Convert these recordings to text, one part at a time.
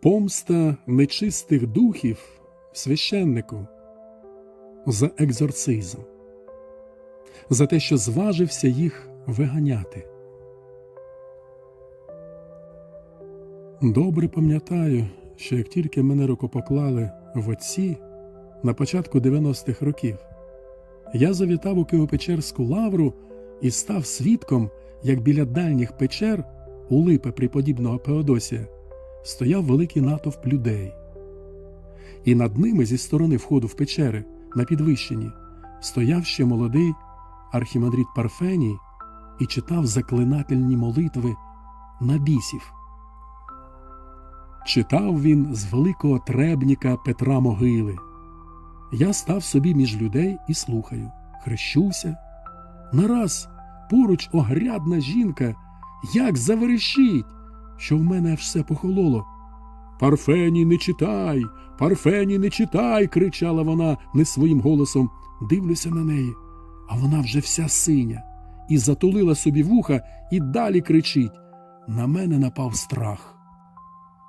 Помста нечистих духів священнику за екзорцизм, за те, що зважився їх виганяти. Добре пам'ятаю, що як тільки мене рукопоклали в отці на початку 90-х років, я завітав у Києво-Печерську лавру і став свідком, як біля дальніх печер у липи преподібного Пеодосія стояв великий натовп людей. І над ними зі сторони входу в печери на підвищенні стояв ще молодий архімандрит Парфеній і читав заклинательні молитви на бісів. Читав він з великого требніка Петра Могили. Я став собі між людей і слухаю, хрещуся. Нараз поруч огрядна жінка, як заверещить, що в мене все похололо. Парфені, не читай, парфені, не читай, кричала вона не своїм голосом. Дивлюся на неї, а вона вже вся синя, і затулила собі вуха і далі кричить. На мене напав страх.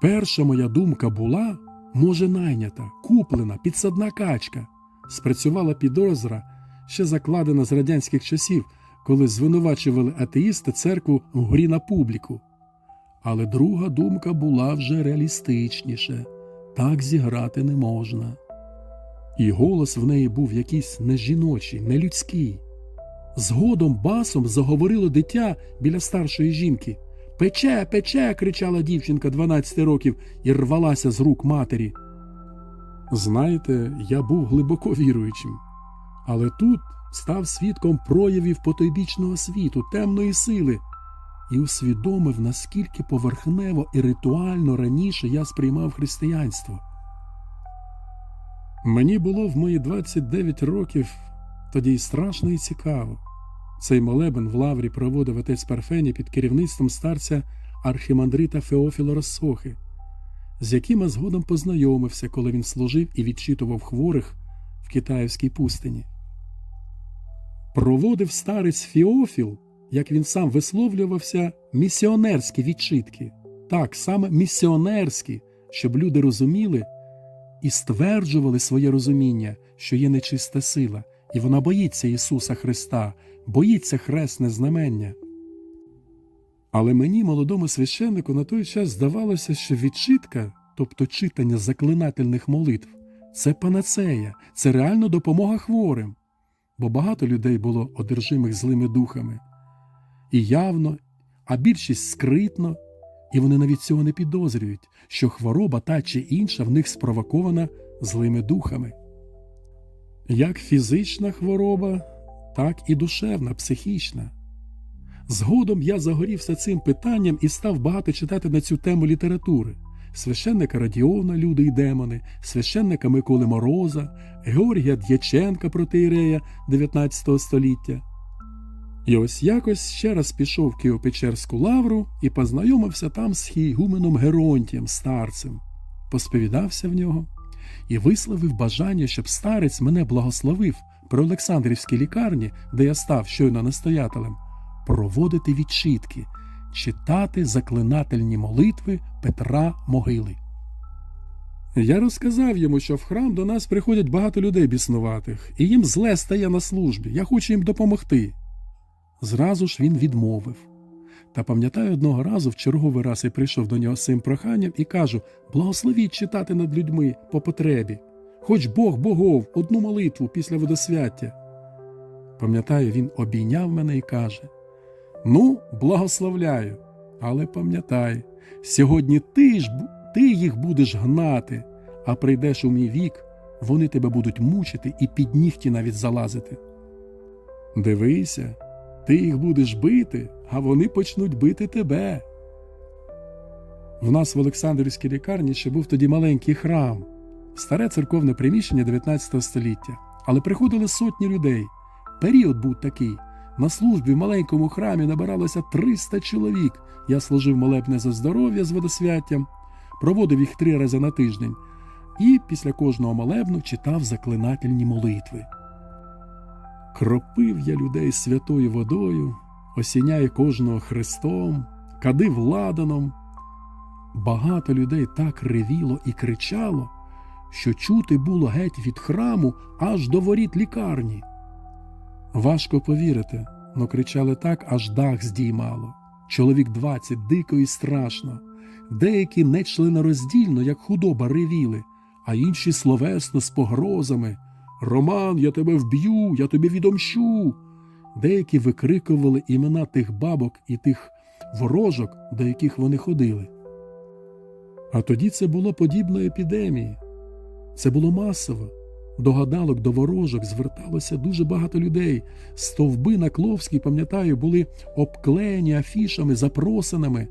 Перша моя думка була, може, найнята, куплена, підсадна качка. Спрацювала підозра, ще закладена з радянських часів, коли звинувачували атеїсти церкву в грі на публіку. Але друга думка була вже реалістичніше так зіграти не можна. І голос в неї був якийсь не жіночий, не людський. Згодом басом заговорило дитя біля старшої жінки. Пече, пече. кричала дівчинка 12 років і рвалася з рук матері. Знаєте, я був глибоко віруючим, але тут став свідком проявів потойбічного світу, темної сили, і усвідомив, наскільки поверхнево і ритуально раніше я сприймав християнство. Мені було в мої 29 років тоді й страшно і цікаво. Цей молебен в лаврі проводив отець Парфені під керівництвом старця архімандрита Феофіла Росохи, з яким я згодом познайомився, коли він служив і відчитував хворих в Китаївській пустині. Проводив старець Феофіл, як він сам висловлювався, місіонерські відчитки, так саме місіонерські, щоб люди розуміли і стверджували своє розуміння, що є нечиста сила, і вона боїться Ісуса Христа, боїться хресне знамення. Але мені, молодому священнику, на той час здавалося, що відчитка, тобто читання заклинательних молитв, це панацея, це реально допомога хворим, бо багато людей було одержимих злими духами. І явно, а більшість скритно, і вони навіть цього не підозрюють, що хвороба та чи інша в них спровокована злими духами. Як фізична хвороба, так і душевна, психічна. Згодом я загорівся цим питанням і став багато читати на цю тему літератури священника Радіона, Люди і демони, священника Миколи Мороза, Георгія Д'яченка протеєрея 19 століття. І ось якось ще раз пішов в Києво-Печерську лавру і познайомився там з хігуменом Геронтієм, старцем, посповідався в нього і висловив бажання, щоб старець мене благословив при Олександрівській лікарні, де я став щойно настоятелем, проводити відчитки, читати заклинательні молитви Петра Могили. Я розказав йому, що в храм до нас приходять багато людей біснуватих, і їм зле стає на службі. Я хочу їм допомогти. Зразу ж він відмовив. Та пам'ятаю, одного разу в черговий раз я прийшов до нього з цим проханням і кажу: благословіть читати над людьми по потребі, хоч Бог богов, одну молитву після водосвяття. Пам'ятаю, він обійняв мене і каже: Ну, благословляю, але пам'ятай, сьогодні ти ж ти їх будеш гнати, а прийдеш у мій вік, вони тебе будуть мучити і під нігті навіть залазити. Дивися, ти їх будеш бити, а вони почнуть бити тебе. В нас в Олександрівській лікарні ще був тоді маленький храм, старе церковне приміщення 19 століття, але приходили сотні людей. Період був такий. На службі в маленькому храмі набиралося 300 чоловік. Я служив молебне за здоров'я з водосвяттям, проводив їх три рази на тиждень і після кожного молебну читав заклинательні молитви. Кропив я людей святою водою, осіняє кожного хрестом, кадив ладаном, багато людей так ревіло і кричало, що чути було геть від храму аж до воріт лікарні. Важко повірити, но кричали так, аж дах здіймало. Чоловік двадцять дико і страшно. Деякі нечленороздільно, як худоба, ревіли, а інші словесно з погрозами. Роман, я тебе вб'ю, я тобі відомщу. Деякі викрикували імена тих бабок і тих ворожок, до яких вони ходили. А тоді це було подібно епідемії. Це було масово. До гадалок, до ворожок зверталося дуже багато людей. Стовби на Кловській, пам'ятаю, були обклеєні афішами, запросинами.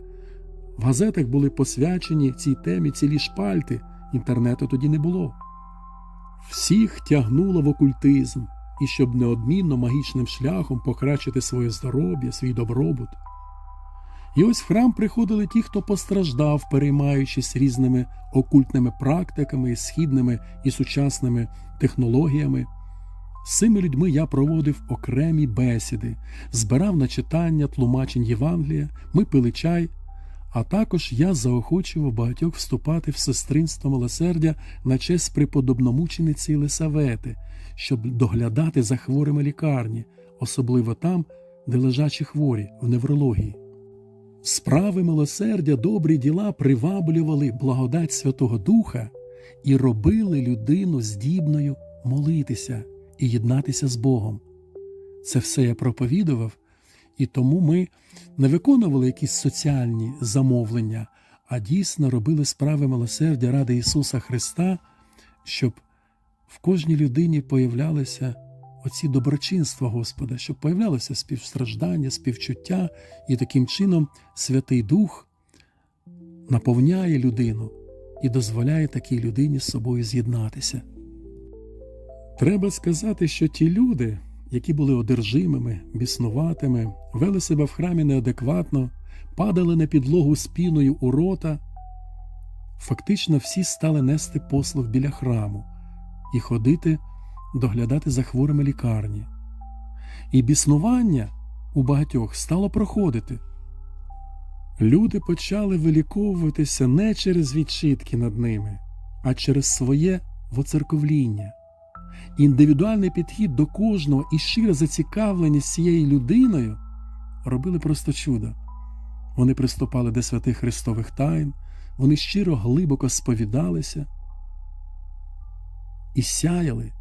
В газетах були посвячені цій темі цілі шпальти, інтернету тоді не було. Всіх тягнуло в окультизм, і щоб неодмінно магічним шляхом покращити своє здоров'я, свій добробут. І ось в храм приходили ті, хто постраждав, переймаючись різними окультними практиками, східними і сучасними технологіями. З цими людьми я проводив окремі бесіди, збирав на читання тлумачень Євангелія, ми пили чай, а також я заохочував багатьох вступати в сестринство милосердя на честь преподобномучениці Єлисавети, щоб доглядати за хворими лікарні, особливо там, де лежачі хворі в неврології. Справи милосердя, добрі діла приваблювали благодать Святого Духа і робили людину здібною молитися і єднатися з Богом. Це все я проповідував, і тому ми не виконували якісь соціальні замовлення, а дійсно робили справи милосердя ради Ісуса Христа, щоб в кожній людині появлялися оці доброчинства Господа, щоб появлялося співстраждання, співчуття, і таким чином Святий Дух наповняє людину і дозволяє такій людині з собою з'єднатися. Треба сказати, що ті люди, які були одержимими, біснуватими, вели себе в храмі неадекватно, падали на підлогу спіною у рота, фактично всі стали нести послуг біля храму і ходити доглядати за хворими лікарні. І біснування у багатьох стало проходити. Люди почали виліковуватися не через відчитки над ними, а через своє воцерковління. Індивідуальний підхід до кожного і щира зацікавленість цією людиною робили просто чудо. Вони приступали до святих Христових тайн, вони щиро глибоко сповідалися і сяяли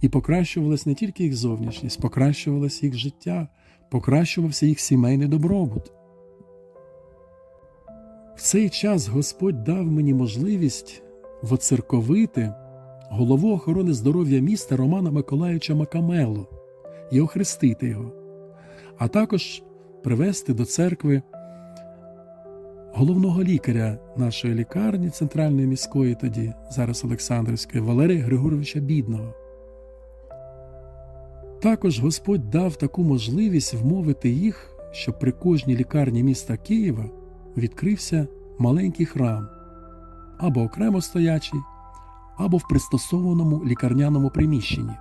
і покращувалась не тільки їх зовнішність, покращувалося їх життя, покращувався їх сімейний добробут. В цей час Господь дав мені можливість воцерковити голову охорони здоров'я міста Романа Миколаївича Макамелу і охрестити його, а також привести до церкви головного лікаря нашої лікарні центральної міської тоді, зараз Олександрівської, Валерія Григоровича Бідного. Також Господь дав таку можливість вмовити їх, щоб при кожній лікарні міста Києва відкрився маленький храм або окремо стоячий, або в пристосованому лікарняному приміщенні.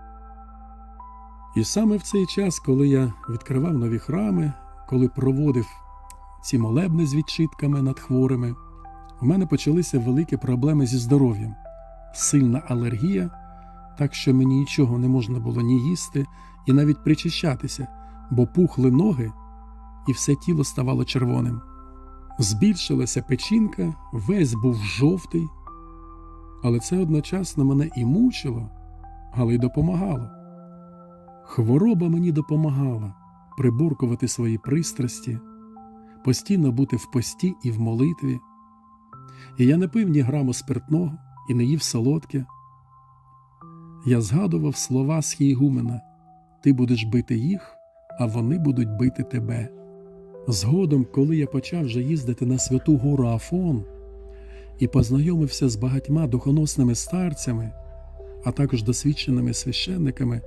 І саме в цей час, коли я відкривав нові храми, коли проводив ці молебни з відчитками над хворими, в мене почалися великі проблеми зі здоров'ям, сильна алергія, так що мені нічого не можна було ні їсти, і навіть причищатися, бо пухли ноги, і все тіло ставало червоним. Збільшилася печінка, весь був жовтий, але це одночасно мене і мучило, але й допомагало. Хвороба мені допомагала приборкувати свої пристрасті, постійно бути в пості і в молитві. І я не пив ні граму спиртного і не їв солодке. Я згадував слова Схійгумена ти будеш бити їх, а вони будуть бити тебе. Згодом, коли я почав вже їздити на святу гору Афон і познайомився з багатьма духоносними старцями, а також досвідченими священниками,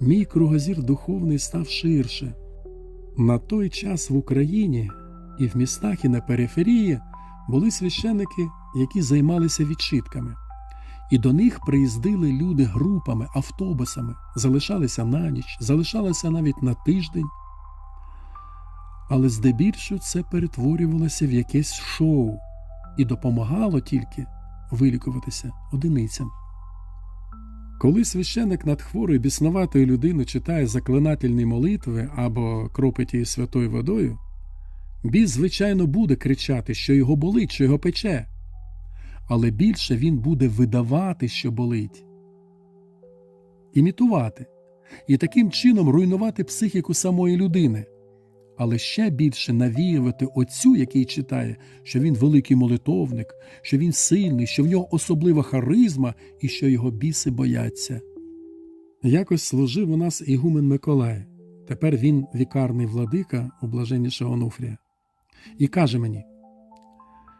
мій кругозір духовний став ширше. На той час в Україні і в містах, і на периферії були священники, які займалися відчитками і до них приїздили люди групами, автобусами, залишалися на ніч, залишалися навіть на тиждень. Але здебільшого це перетворювалося в якесь шоу і допомагало тільки вилікуватися одиницям. Коли священик над хворою біснуватою людиною читає заклинательні молитви або кропить її святою водою, біс, звичайно, буде кричати, що його болить, що його пече, але більше він буде видавати, що болить, імітувати і таким чином руйнувати психіку самої людини, але ще більше навіювати отцю, який читає, що він великий молитовник, що він сильний, що в нього особлива харизма і що його біси бояться. Якось служив у нас ігумен Миколай. Тепер він вікарний владика у блаженнішого Онуфрія. І каже мені,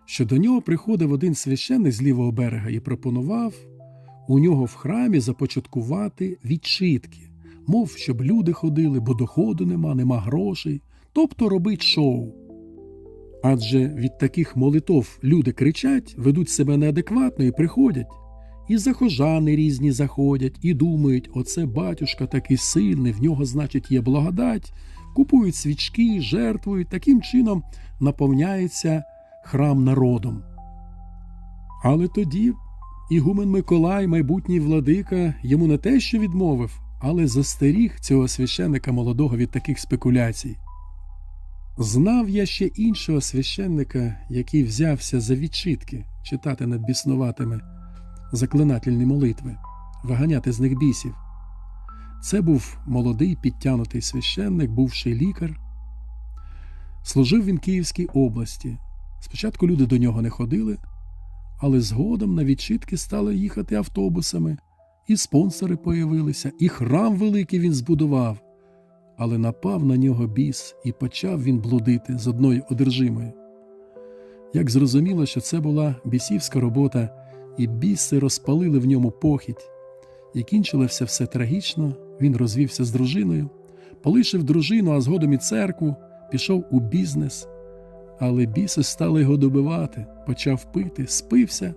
що до нього приходив один священник з лівого берега і пропонував у нього в храмі започаткувати відчитки, мов щоб люди ходили, бо доходу нема, нема грошей, тобто робить шоу. Адже від таких молитов люди кричать, ведуть себе неадекватно і приходять. І захожани різні заходять, і думають, оце батюшка такий сильний, в нього, значить, є благодать, купують свічки, жертвують, таким чином наповняється храм народом. Але тоді ігумен Миколай, майбутній владика, йому не те, що відмовив, але застеріг цього священника молодого від таких спекуляцій. Знав я ще іншого священника, який взявся за відчитки читати над біснуватими заклинательні молитви, виганяти з них бісів. Це був молодий підтянутий священник, бувший лікар. Служив він Київській області. Спочатку люди до нього не ходили, але згодом на відчитки стали їхати автобусами, і спонсори появилися, і храм великий він збудував. Але напав на нього біс, і почав він блудити з одною одержимою. Як зрозуміло, що це була бісівська робота, і біси розпалили в ньому похідь, і кінчилося все трагічно, він розвівся з дружиною, полишив дружину, а згодом і церкву, пішов у бізнес. Але біси стали його добивати, почав пити, спився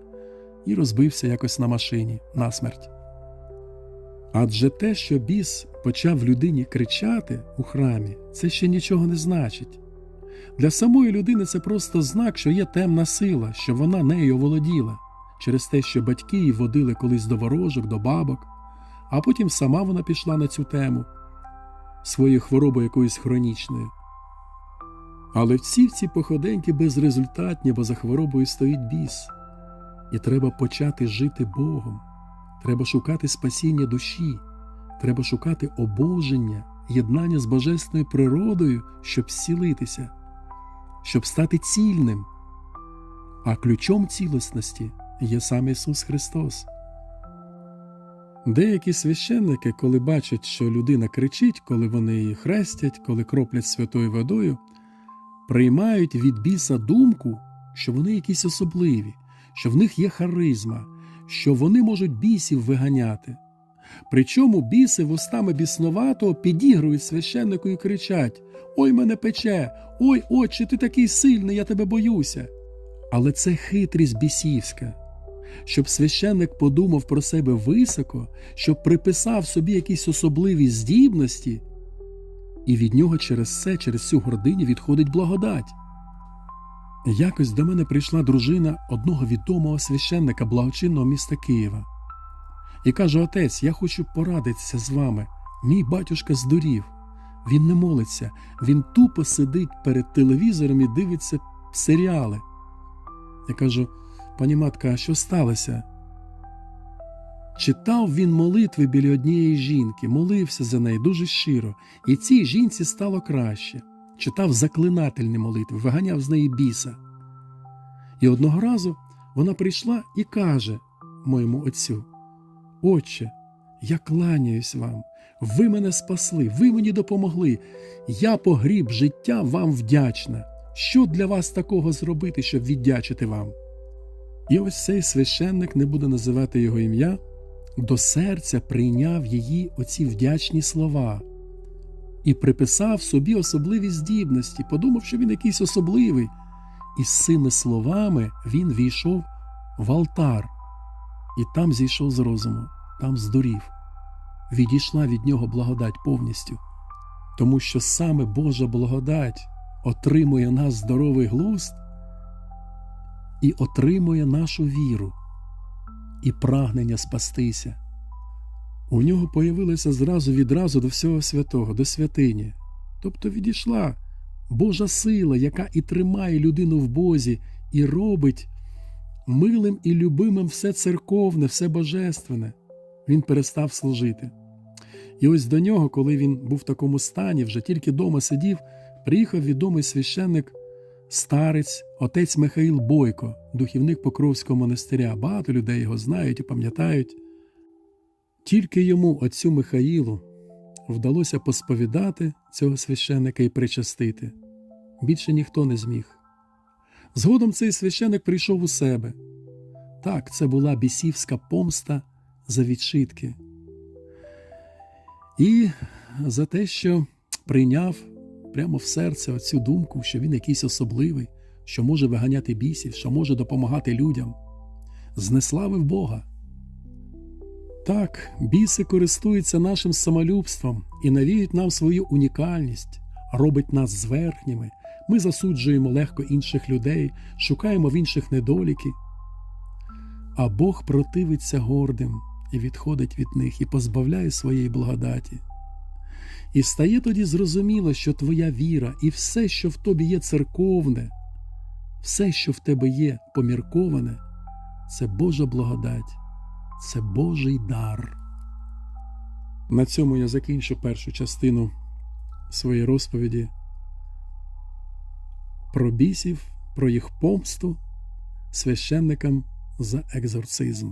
і розбився якось на машині насмерть. Адже те, що біс почав людині кричати у храмі, це ще нічого не значить. Для самої людини це просто знак, що є темна сила, що вона нею володіла, через те, що батьки її водили колись до ворожок, до бабок, а потім сама вона пішла на цю тему своєю хворобою якоюсь хронічною. Але всі ці походеньки безрезультатні, бо за хворобою стоїть біс, і треба почати жити Богом. Треба шукати спасіння душі, треба шукати обоження, єднання з божественною природою, щоб зцілитися, щоб стати цільним. А ключом цілісності є сам Ісус Христос. Деякі священники, коли бачать, що людина кричить, коли вони її хрестять, коли кроплять святою водою, приймають від біса думку, що вони якісь особливі, що в них є харизма що вони можуть бісів виганяти. Причому біси вустами біснуватого підігрують священнику і кричать Ой мене пече, ой, отче, ти такий сильний, я тебе боюся. Але це хитрість бісівська. Щоб священник подумав про себе високо, щоб приписав собі якісь особливі здібності, і від нього через це, через цю гординю відходить благодать. Якось до мене прийшла дружина одного відомого священника благочинного міста Києва і каже: Отець, я хочу порадитися з вами. Мій батюшка здурів. Він не молиться, він тупо сидить перед телевізором і дивиться серіали. Я кажу, пані матка, а що сталося? Читав він молитви біля однієї жінки, молився за неї дуже щиро, і цій жінці стало краще читав заклинательні молитви, виганяв з неї біса. І одного разу вона прийшла і каже моєму отцю: Отче, я кланяюсь вам, ви мене спасли, ви мені допомогли. Я погріб життя вам вдячна. Що для вас такого зробити, щоб віддячити вам? І ось цей священник не буде називати його ім'я, до серця прийняв її оці вдячні слова і приписав собі особливі здібності, подумав, що він якийсь особливий. І з цими словами він війшов в алтар, і там зійшов з розуму, там здурів. Відійшла від нього благодать повністю, тому що саме Божа благодать, отримує наш здоровий глузд і отримує нашу віру і прагнення спастися. У нього появилося зразу відразу до всього святого, до святині. Тобто відійшла Божа сила, яка і тримає людину в Бозі, і робить милим і любимим все церковне, все божественне. Він перестав служити. І ось до нього, коли він був в такому стані, вже тільки дома сидів, приїхав відомий священник, старець, отець Михаїл Бойко, духівник Покровського монастиря. Багато людей його знають і пам'ятають. Тільки йому, отцю Михаїлу, вдалося посповідати цього священника і причастити. Більше ніхто не зміг. Згодом цей священик прийшов у себе. Так, це була бісівська помста за відчитки. І за те, що прийняв прямо в серце оцю думку, що він якийсь особливий, що може виганяти бісів, що може допомагати людям, знеславив Бога. Так, біси користуються нашим самолюбством і навіють нам свою унікальність, робить нас зверхніми. Ми засуджуємо легко інших людей, шукаємо в інших недоліки. А Бог противиться гордим і відходить від них і позбавляє своєї благодаті. І стає тоді зрозуміло, що твоя віра і все, що в тобі є церковне, все, що в тебе є помірковане, це Божа благодать, це Божий дар. На цьому я закінчу першу частину своєї розповіді про бісів, про їх помсту священникам за екзорцизм.